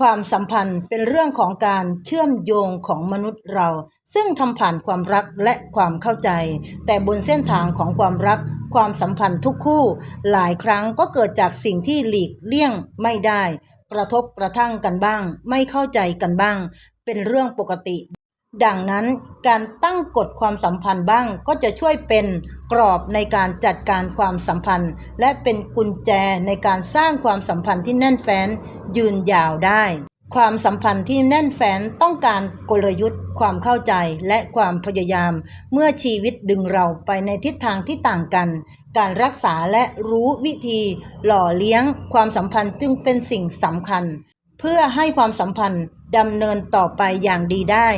ความสัมพันธ์เป็นเรื่องของการเชื่อมโยงของมนุษย์เรา ซึ่งทำผ่านความรักและความเข้าใจ แต่บนเส้นทางของความรัก ความสัมพันธ์ทุกคู่ หลายครั้งก็เกิดจากสิ่งที่หลีกเลี่ยงไม่ได้ กระทบกระทั่งกันบ้าง ไม่เข้าใจกันบ้าง เป็นเรื่องปกติ ดังนั้นการตั้งกฎความสัมพันธ์บ้างก็จะช่วยเป็นกรอบในการจัดการความสัมพันธ์ และเป็นกุญแจในการสร้างความสัมพันธ์ที่แน่นแฟ้นยืนยาวได้ ความสัมพันธ์ที่แน่นแฟ้นต้องการกลยุทธ์ ความเข้าใจและความพยายาม เมื่อชีวิตดึงเราไปในทิศทางที่ต่างกัน การรักษาและรู้วิธี หล่อเลี้ยง ความสัมพันธ์จึงเป็นสิ่งสำคัญ เพื่อให้ความสัมพันธ์ดำเนินต่อไปอย่างดีได้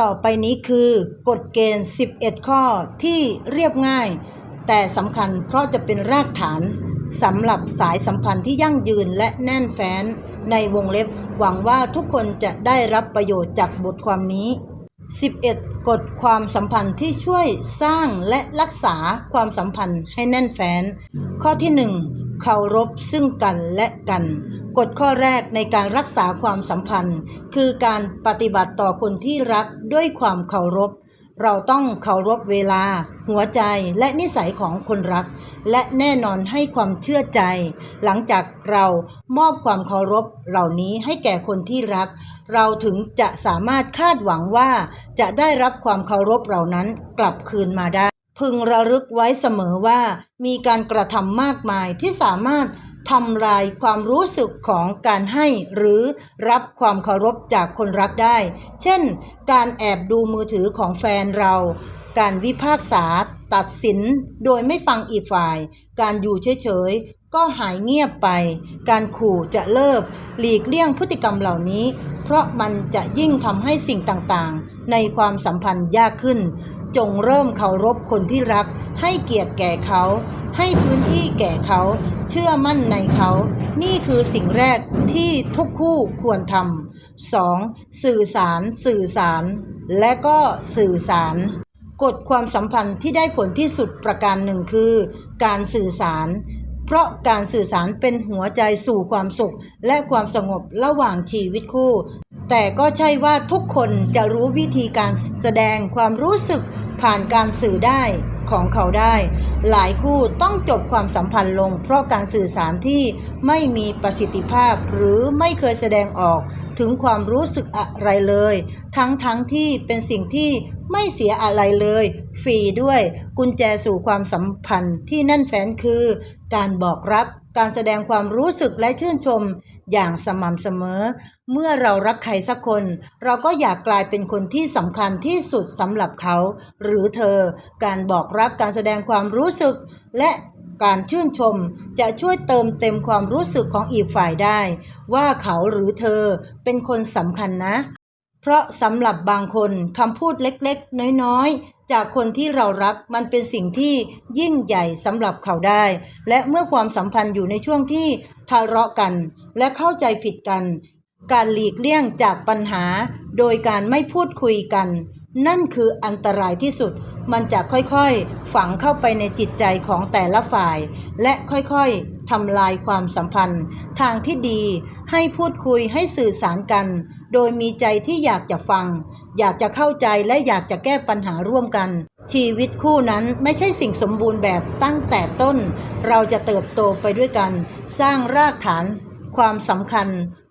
ต่อไปนี้คือกฎเกณฑ์ 11 ข้อที่เรียบง่าย แต่สำคัญเพราะจะเป็นรากฐานสำหรับสายสัมพันธ์ที่ยั่งยืนและแน่นแฟ้น ในวงเล็บหวังว่าทุกคนจะได้รับประโยชน์จากบทความนี้ 11 กฎความสัมพันธ์ที่ช่วยสร้างและรักษาความสัมพันธ์ให้แน่นแฟ้น ข้อที่ 1 เคารพซึ่งกันและกัน กฎข้อแรกในการรักษาความสัมพันธ์ คือการปฏิบัติต่อคนที่รักด้วยความเคารพ เราต้องเคารพเวลา หัวใจและนิสัยของคนรัก และแน่นอนให้ความเชื่อใจ หลังจากเรามอบความเคารพเหล่านี้ให้แก่คนที่รัก เราถึงจะสามารถคาดหวังว่าจะได้รับความเคารพเหล่านั้นกลับคืนมาได้ พึงระลึกไว้เสมอว่ามีการกระทำมากมายที่สามารถทำลายความรู้สึกของการให้หรือรับความเคารพจากคนรักได้ เช่น การแอบดูมือถือของแฟนเรา การวิพากษาตัดสินโดยไม่ฟังอีกฝ่าย การอยู่เฉยๆ ก็หายเงียบไป การขู่จะเลิกหลีกเลี่ยงพฤติกรรมเหล่านี้ เพราะมันจะยิ่งทำให้สิ่งต่างๆ ในความสัมพันธ์ยากขึ้น จงเริ่มเคารพคนที่รัก ให้เกียรติแก่เขา ให้พื้นที่แก่เขา เชื่อมั่นในเขา นี่คือสิ่งแรกที่ทุกคู่ควรทำ 2. สื่อสาร สื่อสาร และก็สื่อสารกฎความสัมพันธ์ที่ได้ผลที่สุดประการหนึ่งคือ การสื่อสาร เพราะการสื่อสารเป็นหัวใจสู่ความสุข และความสงบระหว่างชีวิตคู่ แต่ก็ใช่ว่าทุกคนจะรู้วิธีการแสดงความรู้สึก ผ่านการสื่อได้ของเขาได้ หลายคู่ต้องจบความสัมพันธ์ลง เพราะการสื่อสารที่ไม่มีประสิทธิภาพหรือไม่เคยแสดงออกถึงความรู้สึกอะไรเลย ทั้งทั้งที่เป็นสิ่งที่ไม่เสียอะไรเลย ฟรีด้วย กุญแจสู่ความสัมพันธ์ที่แน่นแฟ้นคือ การบอกรัก การแสดงความรู้สึกและชื่นชมอย่างสม่ำเสมอ เมื่อเรารักใครสักคน เราก็อยากกลายเป็นคนที่สำคัญที่สุดสำหรับเขา หรือเธอ การบอกรักการแสดงความรู้สึก และการชื่นชม จะช่วยเติมเต็มความรู้สึกของอีกฝ่ายได้ ว่าเขาหรือเธอเป็นคนสำคัญนะ เพราะสำหรับบางคนคำพูดเล็กๆ น้อยๆ จากคนที่เรารักมันเป็นสิ่งที่ยิ่งใหญ่สำหรับเขาได้ และเมื่อความสัมพันธ์อยู่ในช่วงที่ทะเลาะกัน และเข้าใจผิดกัน การหลีกเลี่ยงจากปัญหาโดยการไม่พูดคุยกัน นั่นคืออันตรายที่สุด มันจะค่อยๆ ฝังเข้าไปในจิตใจของแต่ละฝ่าย และค่อยๆทำลายความสัมพันธ์ ทางที่ดีให้พูดคุยให้สื่อสารกัน โดยมีใจที่อยากจะฟัง อยากจะเข้าใจและอยากจะแก้ปัญหาร่วมกัน ชีวิตคู่นั้นไม่ใช่สิ่งสมบูรณ์แบบตั้งแต่ต้น เราจะเติบโตไปด้วยกัน สร้างรากฐาน ความสำคัญ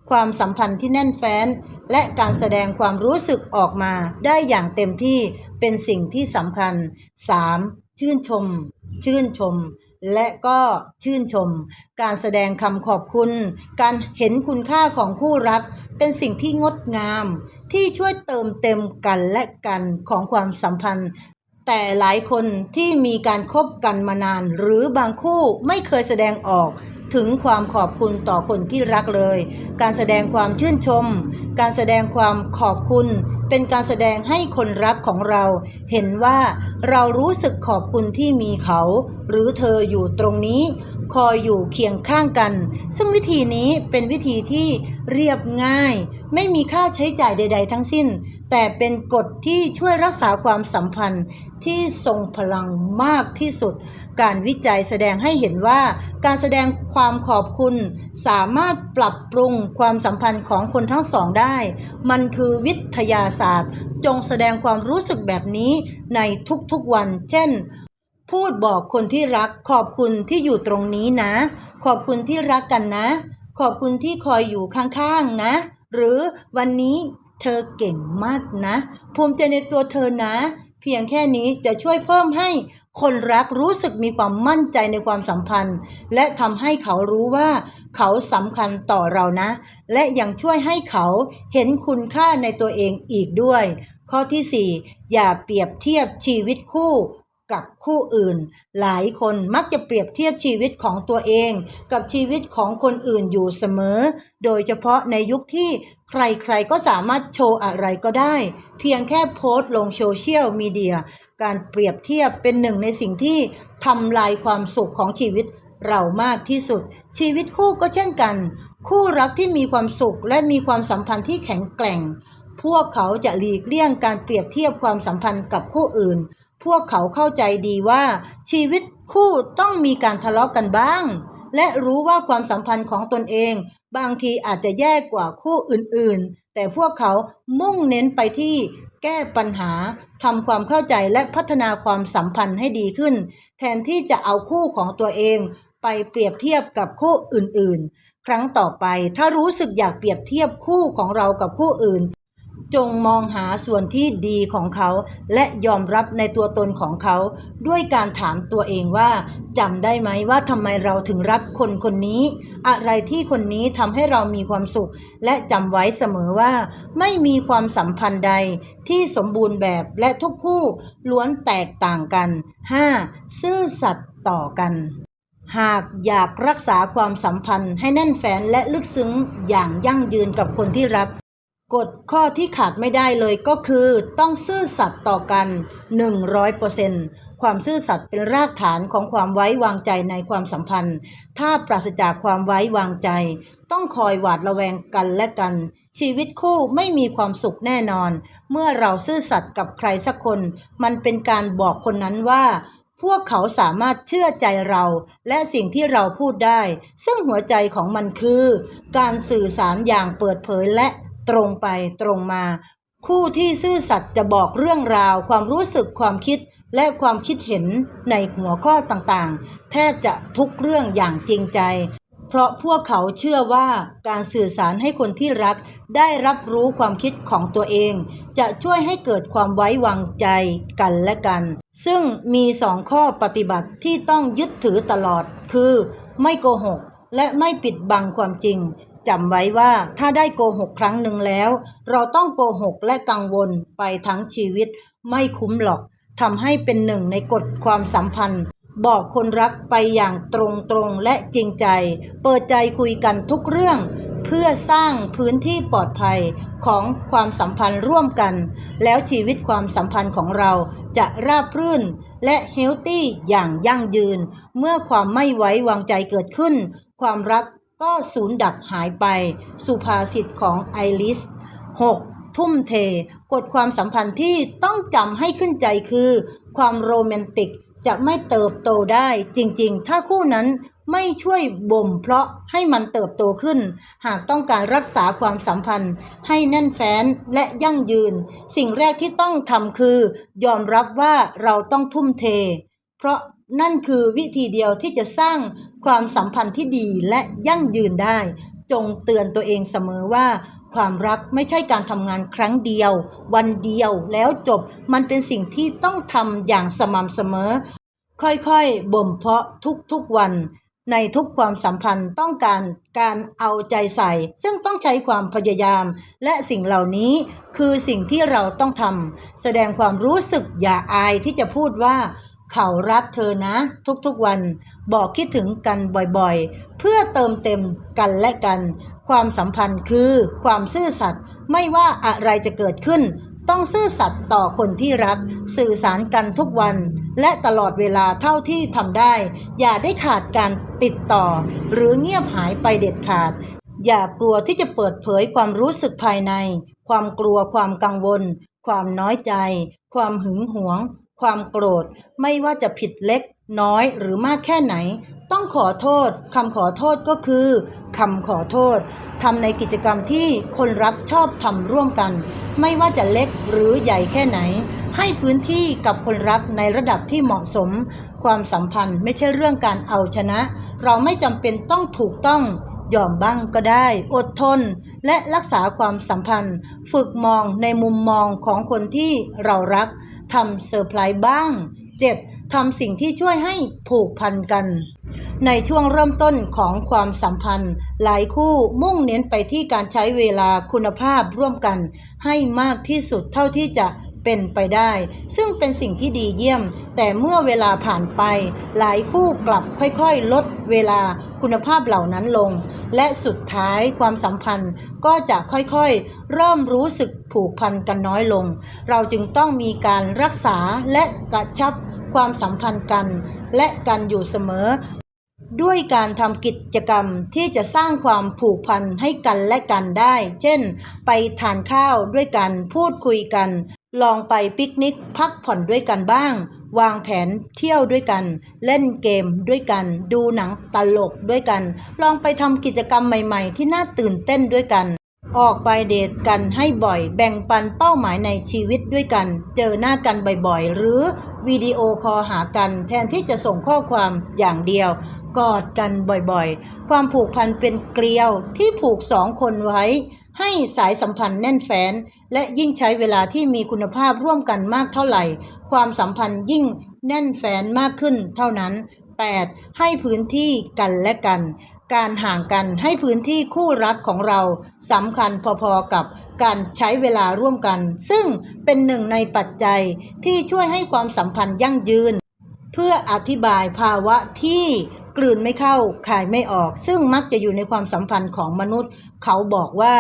ความสัมพันธ์ที่แน่นแฟ้น และการแสดงความรู้สึกออกมาได้อย่างเต็มที่เป็นสิ่งที่สำคัญ 3. ชื่นชม ชื่นชม และก็ชื่นชม การแสดงคำขอบคุณ การเห็นคุณค่าของคู่รัก เป็นสิ่งที่งดงาม ที่ช่วยเติมเต็มกันและกันของความสัมพันธ์แต่หลายคนที่มีการคบกันมานาน หรือบางคู่ไม่เคยแสดงออก ถึงความขอบคุณต่อคนที่รักเลย การแสดงความชื่นชม การแสดงความขอบคุณ เป็นการแสดงให้คนรักของเรา เห็นว่าเรารู้สึกขอบคุณที่มีเขา หรือเธออยู่ตรงนี้ คอยอยู่เคียงข้างกัน ซึ่งวิธีนี้เป็นวิธีที่เรียบง่าย ไม่มีค่าใช้จ่ายใด ๆ ทั้งสิ้น แต่เป็นกฎที่ช่วยรักษาความสัมพันธ์ที่ทรงพลังมากที่สุด การวิจัยแสดงให้เห็นว่า การแสดงความขอบคุณ สามารถปรับปรุงความสัมพันธ์ของคนทั้งสองได้ มันคือวิทยาศาสตร์ จงแสดงความรู้สึกแบบนี้ในทุกๆวัน เช่น พูดบอกคนที่รักขอบคุณที่อยู่ตรงนี้นะ ขอบคุณที่รักกันนะ ขอบคุณที่คอยอยู่ข้างๆนะ หรือวันนี้เธอเก่งมากนะ ภูมิใจในตัวเธอนะ เพียงแค่นี้จะช่วยเพิ่มให้คนรักรู้สึกมีความมั่นใจในความสัมพันธ์ และทำให้เขารู้ว่าเขาสำคัญต่อเรานะ และยังช่วยให้เขาเห็นคุณค่าในตัวเองอีกด้วย ข้อที่ 4 อย่าเปรียบเทียบชีวิตคู่ กับคู่อื่น หลายคนมักจะเปรียบเทียบชีวิตของตัวเอง กับชีวิตของคนอื่นอยู่เสมอ โดยเฉพาะในยุคที่ใครๆก็สามารถโชว์อะไรก็ได้ เพียงแค่โพสต์ลงโซเชียลมีเดีย การเปรียบเทียบเป็นหนึ่งในสิ่งที่ทำลายความสุขของชีวิตเรามากที่สุด ชีวิตคู่ก็เช่นกัน คู่รักที่มีความสุขและมีความสัมพันธ์ที่แข็งแกร่ง พวกเขาจะหลีกเลี่ยงการเปรียบเทียบความสัมพันธ์กับคู่อื่น พวกเขาเข้าใจดีว่า ชีวิตคู่ต้องมีการทะเลาะกันบ้าง และรู้ว่าความสัมพันธ์ของตนเอง บางทีอาจจะแย่กว่าคู่อื่นๆ แต่พวกเขามุ่งเน้นไปที่แก้ปัญหาทำความเข้าใจและพัฒนาความสัมพันธ์ให้ดีขึ้น แทนที่จะเอาคู่ของตัวเอง ไปเปรียบเทียบกับคู่อื่นๆ ครั้งต่อไปถ้ารู้สึกอยากเปรียบเทียบคู่ของเรากับคู่อื่น จงมองหาส่วนที่ดีของเขา และยอมรับในตัวตนของเขา ด้วยการถามตัวเองว่าจำได้ไหมว่าทำไมเราถึงรักคนคนนี้ อะไรที่คนนี้ทำให้เรามีความสุข และจำไว้เสมอว่า ไม่มีความสัมพันธ์ใดที่สมบูรณ์แบบและทุกคู่ล้วนแตกต่างกัน 5. ซื่อสัตย์ต่อกันหากอยากรักษาความสัมพันธ์ให้แน่นแฟ้นและลึกซึ้งอย่างยั่งยืนกับคนที่รัก กฎข้อที่ขาดไม่ได้เลยก็คือต้องซื่อสัตย์ต่อกัน 100%ความซื่อสัตย์เป็นรากฐานของความไว้วางใจในความสัมพันธ์ ถ้าปราศจากความไว้วางใจ ต้องคอยหวาดระแวงกันและกัน ชีวิตคู่ไม่มีความสุขแน่นอน เมื่อเราซื่อสัตย์กับใครสักคน มันเป็นการบอกคนนั้นว่าพวกเขาสามารถเชื่อใจเรา และสิ่งที่เราพูดได้ ซึ่งหัวใจของมันคือ การสื่อสารอย่างเปิดเผยและ ตรงไปตรงมา คู่ที่ซื่อสัตย์จะบอกเรื่องราว ความรู้สึกความคิดและความคิดเห็นในหัวข้อต่างๆ แทบจะทุกเรื่องอย่างจริงใจ เพราะพวกเขาเชื่อว่าการสื่อสารให้คนที่รัก ได้รับรู้ความคิดของตัวเอง จะช่วยให้เกิดความไว้วางใจกันและกัน ซึ่งมีสองข้อปฏิบัติที่ต้องยึดถือตลอดคือ ไม่โกหกและไม่ปิดบังความจริง จำไว้ว่าถ้าได้โกหกครั้งหนึ่งแล้ว เราต้องโกหกและกังวลไปทั้งชีวิต ไม่คุ้มหรอกทำให้เป็นหนึ่งในกฎความสัมพันธ์ บอกคนรักไปอย่างตรงๆและจริงใจ เปิดใจคุยกันทุกเรื่อง เพื่อสร้างพื้นที่ปลอดภัยของความสัมพันธ์ร่วมกัน แล้วชีวิตความสัมพันธ์ของเราจะราบรื่นและเฮลตี้อย่างยั่งยืน เมื่อความไม่ไว้วางใจเกิดขึ้น ความรัก ก็สูญดับหายไปสุภาษิตของไอริส 6. ทุ่มเท กฎความสัมพันธ์ที่ต้องจำให้ขึ้นใจคือ ความโรแมนติกจะไม่เติบโตได้จริงๆ ถ้าคู่นั้นไม่ช่วยบ่มเพราะให้มันเติบโตขึ้น หากต้องการรักษาความสัมพันธ์ ให้แน่นแฟ้นและยั่งยืน สิ่งแรกที่ต้องทำคือ ยอมรับว่าเราต้องทุ่มเท เพราะ นั่นคือวิธีเดียวที่จะสร้างความสัมพันธ์ที่ดีและยั่งยืนได้ จงเตือนตัวเองเสมอว่า ความรักไม่ใช่การทำงานครั้งเดียว วันเดียวแล้วจบมันเป็นสิ่งที่ต้องทำอย่างสม่ำเสมอ ค่อยๆ บ่มเพาะทุกๆวัน ในทุกความสัมพันธ์ต้องการการเอาใจใส่ ซึ่งต้องใช้ความพยายาม และสิ่งเหล่านี้คือสิ่งที่เราต้องทำแสดงความรู้สึกอย่าอายที่จะพูดว่า เขารักเธอนะ ทุกๆวันบอกคิดถึงกันบ่อยๆ เพื่อเติมเต็มกันและกัน ความสัมพันธ์คือความซื่อสัตย์ไม่ว่าอะไรจะเกิดขึ้น ต้องซื่อสัตย์ต่อคนที่รัก สื่อสารกันทุกวัน และตลอดเวลาเท่าที่ทำได้ อย่าได้ขาดการติดต่อ หรือเงียบหายไปเด็ดขาด อย่ากลัวที่จะเปิดเผยความรู้สึกภายใน ความกลัวความกังวล ความน้อยใจ ความหึงหวง ความโกรธไม่ว่าจะผิดเล็กน้อยหรือมากแค่ไหน ต้องขอโทษคำขอโทษก็คือคำขอโทษทำในกิจกรรมที่คนรักชอบทำร่วมกัน ไม่ว่าจะเล็กหรือใหญ่แค่ไหน ให้พื้นที่กับคนรักในระดับที่เหมาะสม ความสัมพันธ์ไม่ใช่เรื่องการเอาชนะ เราไม่จำเป็นต้องถูกต้อง ยอมบ้างก็ได้ อดทน และรักษาความสัมพันธ์ ฝึกมองในมุมมองของคนที่เรารักทำเซอร์ไพรส์บ้าง 7. ทำสิ่งที่ช่วยให้ผูกพันกัน ในช่วงเริ่มต้นของความสัมพันธ์ หลายคู่มุ่งเน้นไปที่การใช้เวลาคุณภาพร่วมกัน ให้มากที่สุดเท่าที่จะ เป็นไปได้ ซึ่งเป็นสิ่งที่ดีเยี่ยม แต่เมื่อเวลาผ่านไป หลายคู่กลับค่อยๆ ลดเวลาคุณภาพเหล่านั้นลง และสุดท้ายความสัมพันธ์ก็จะค่อยๆ เริ่มรู้สึกผูกพันกันน้อยลง เราจึงต้องมีการรักษาและกระชับความสัมพันธ์กัน และกันอยู่เสมอ ด้วยการทำกิจกรรมที่จะสร้างความผูกพันให้กันและกันได้ เช่น ไปทานข้าวด้วยกันพูดคุยกัน ลองไปปิกนิกพักผ่อนด้วยกันบ้าง วางแผนเที่ยวด้วยกัน เล่นเกมด้วยกัน ดูหนังตลกด้วยกัน ลองไปทำกิจกรรมใหม่ๆ ที่น่าตื่นเต้นด้วยกัน ออกไปเดทกันให้บ่อย แบ่งปันเป้าหมายในชีวิตด้วยกัน เจอหน้ากันบ่อยๆ หรือวิดีโอคอลหากัน แทนที่จะส่งข้อความอย่างเดียว กอดกันบ่อยๆ ความผูกพันเป็นเกลียวที่ผูกสองคนไว้ให้สายสัมพันธ์แน่นแฟ้น และยิ่งใช้เวลาที่มีคุณภาพร่วมกันมากเท่าไหร่ ความสัมพันธ์ยิ่งแน่นแฟ้นมากขึ้นเท่านั้น 8. ให้พื้นที่กันและกัน การห่างกันให้พื้นที่คู่รักของเราสำคัญพอๆกับการใช้เวลาร่วมกัน ซึ่งเป็นหนึ่งในปัจจัยที่ช่วยให้ความสัมพันธ์ยั่งยืน เพื่ออธิบายภาวะที่กลืนไม่เข้าคายไม่ออก ซึ่งมักจะอยู่ในความสัมพันธ์ของมนุษย์ เขาบอกว่า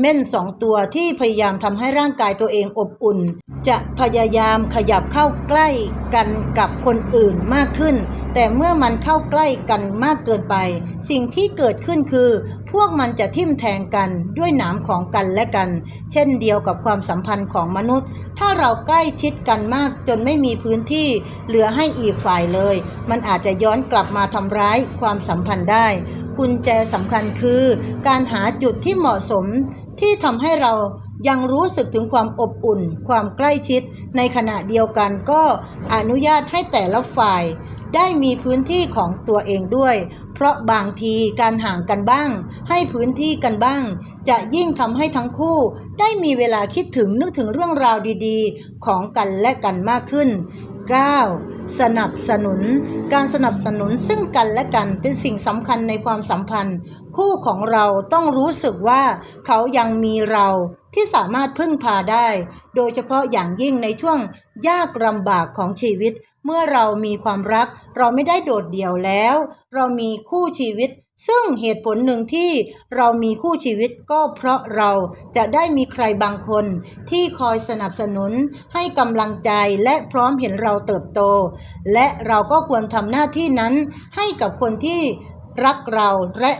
เม่นสองตัวที่พยายามทำให้ร่างกายตัวเองอบอุ่น จะพยายามขยับเข้าใกล้กันกับคนอื่นมากขึ้น แต่เมื่อมันเข้าใกล้กันมากเกินไป สิ่งที่เกิดขึ้นคือ พวกมันจะทิ่มแทงกันด้วยหนามของกันและกัน เช่นเดียวกับความสัมพันธ์ของมนุษย์ ถ้าเราใกล้ชิดกันมากจนไม่มีพื้นที่เหลือให้อีกฝ่ายเลย มันอาจจะย้อนกลับมาทำร้ายความสัมพันธ์ได้ กุญแจสำคัญคือ การหาจุดที่เหมาะสมที่ทำให้เรายังรู้สึกถึงความอบอุ่น ความใกล้ชิด ในขณะเดียวกันก็อนุญาตให้แต่ละฝ่าย ได้มีพื้นที่ของตัวเองด้วย เพราะบางทีการห่างกันบ้าง ให้พื้นที่กันบ้าง จะยิ่งทำให้ทั้งคู่ ได้มีเวลาคิดถึงนึกถึงเรื่องราวดีๆ ของกันและกันมากขึ้น 9. สนับสนุน การสนับสนุนซึ่งกันและกันเป็นสิ่งสำคัญในความสัมพันธ์ คู่ของเราต้องรู้สึกว่าเขายังมีเราที่สามารถพึ่งพาได้ โดยเฉพาะอย่างยิ่งในช่วงยากลำบากของชีวิต เมื่อเรามีความรัก เราไม่ได้โดดเดี่ยวแล้ว เรามีคู่ชีวิต ซึ่งเหตุผลหนึ่งที่เรามีคู่ชีวิตก็เพราะเราจะได้มีใครบางคนที่คอยสนับสนุนให้กำลังใจและพร้อมเห็นเราเติบโต และเราก็ควรทำหน้าที่นั้นให้กับคนที่รักเราและ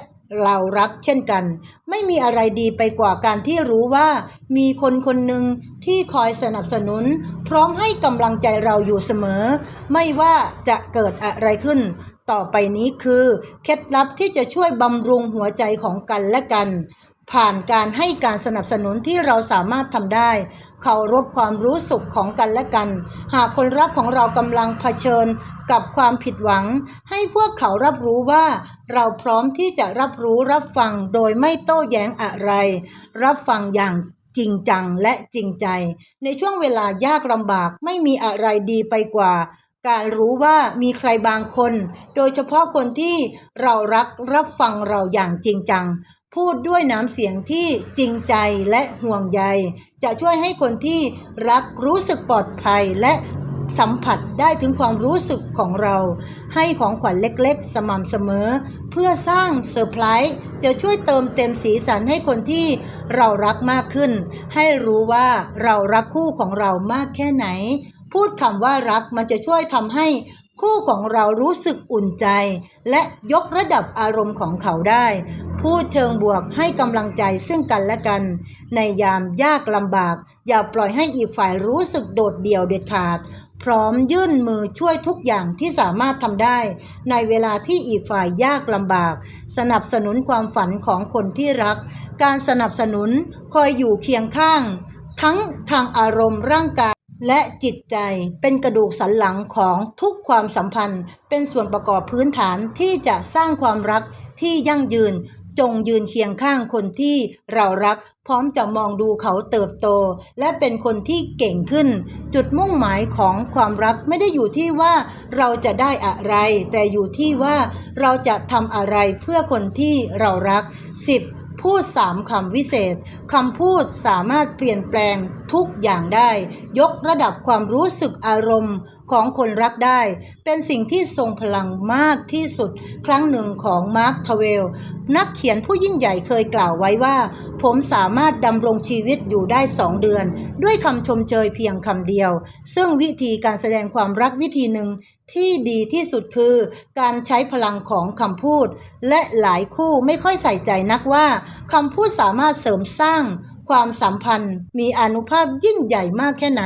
เรารักเช่นกัน ไม่มีอะไรดีไปกว่าการที่รู้ว่า มีคนคนหนึ่งที่คอยสนับสนุน พร้อมให้กำลังใจเราอยู่เสมอ ไม่ว่าจะเกิดอะไรขึ้น ต่อไปนี้คือ เคล็ดลับที่จะช่วยบำรุงหัวใจของกันและกัน ผ่านการให้การสนับสนุนที่เราสามารถทำได้เคารพความรู้สึกของกันและกัน หากคนรักของเรากำลังเผชิญกับความผิดหวัง ให้พวกเขารับรู้ว่า เราพร้อมที่จะรับรู้รับฟังโดยไม่โต้แย้งอะไร รับฟังอย่างจริงจังและจริงใจ ในช่วงเวลายากลำบากไม่มีอะไรดีไปกว่า การรู้ว่ามีใครบางคน โดยเฉพาะคนที่เรารักรับฟังเราอย่างจริงจัง พูดด้วยน้ำเสียงที่จริงใจและห่วงใย จะช่วยให้คนที่รักรู้สึกปลอดภัยและสัมผัสได้ถึงความรู้สึกของเรา ให้ของขวัญเล็กๆ สม่ำเสมอ เพื่อสร้างเซอร์ไพรส์จะช่วยเติมเต็มสีสันให้คนที่เรารักมากขึ้น ให้รู้ว่าเรารักคู่ของเรามากแค่ไหน พูดคำว่ารักมันจะช่วยทำให้คู่ของเรารู้สึกอุ่นใจ และยกระดับอารมณ์ของเขาได้ พูดเชิงบวกให้กำลังใจซึ่งกันและกัน ในยามยากลำบาก อย่าปล่อยให้อีกฝ่ายรู้สึกโดดเดี่ยวเด็ดขาด พร้อมยื่นมือช่วยทุกอย่างที่สามารถทำได้ ในเวลาที่อีกฝ่ายยากลำบาก สนับสนุนความฝันของคนที่รัก การสนับสนุนคอยอยู่เคียงข้าง ทั้งทางอารมณ์ร่างกาย และจิตใจเป็นกระดูกสันหลังของทุกความสัมพันธ์ เป็นส่วนประกอบพื้นฐานที่จะสร้างความรักที่ยั่งยืน จงยืนเคียงข้างคนที่เรารัก พร้อมจะมองดูเขาเติบโต และเป็นคนที่เก่งขึ้น จุดมุ่งหมายของความรักไม่ได้อยู่ที่ว่าเราจะได้อะไร แต่อยู่ที่ว่าเราจะทำอะไรเพื่อคนที่เรารัก 10. พูดสามคำวิเศษคำพูดสามารถเปลี่ยนแปลงทุกอย่างได้ ยกระดับความรู้สึกอารมณ์ของคนรักได้ เป็นสิ่งที่ทรงพลังมากที่สุด ครั้งหนึ่งของมาร์คทเวล นักเขียนผู้ยิ่งใหญ่เคยกล่าวไว้ว่า ผมสามารถดำรงชีวิตอยู่ได้สองเดือน ด้วยคำชมเชยเพียงคำเดียว ซึ่งวิธีการแสดงความรักวิธีหนึ่งที่ดีที่สุดคือการใช้พลังของคำพูด และหลายคู่ไม่ค่อยใส่ใจนักว่าคำพูดสามารถเสริมสร้าง ความสัมพันธ์ มีอนุภาพยิ่งใหญ่มากแค่ไหน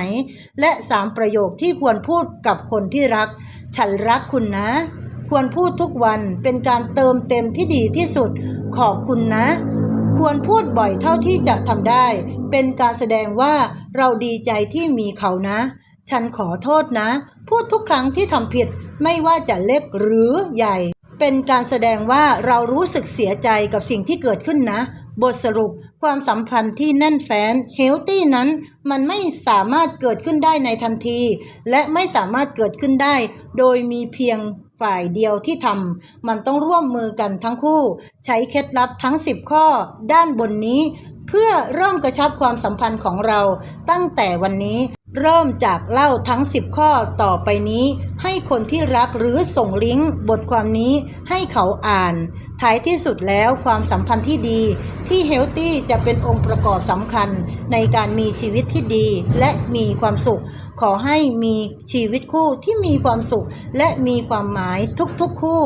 และสามประโยคที่ควรพูดกับคนที่รัก ฉันรักคุณนะ ควรพูดทุกวันเป็นการเติมเต็มที่ดีที่สุด ขอบคุณนะ ควรพูดบ่อยเท่าที่จะทำได้ เป็นการแสดงว่าเราดีใจที่มีเขานะ ฉันขอโทษนะ พูดทุกครั้งที่ทำผิด ไม่ว่าจะเล็กหรือใหญ่เป็นการแสดงว่าเรารู้สึกเสียใจกับสิ่งที่เกิดขึ้นนะ บทสรุปความสัมพันธ์ที่แน่นแฟ้นเฮลตี้นั้น มันไม่สามารถเกิดขึ้นได้ในทันที และไม่สามารถเกิดขึ้นได้ โดยมีเพียงฝ่ายเดียวที่ทำมันต้องร่วมมือกันทั้งคู่ ใช้เคล็ดลับทั้ง 10 ข้อ ด้านบนนี้ เพื่อเริ่มกระชับความสัมพันธ์ของเราตั้งแต่วันนี้เริ่มจากเล่าทั้ง 10 ข้อต่อไปนี้ ให้คนที่รักหรือส่งลิงก์บทความนี้ให้เขาอ่าน ท้ายที่สุดแล้วความสัมพันธ์ที่ดี ที่เฮลตี้จะเป็นองค์ประกอบสำคัญในการมีชีวิตที่ดีและมีความสุข ขอให้มีชีวิตคู่ที่มีความสุขและมีความหมายทุกๆคู่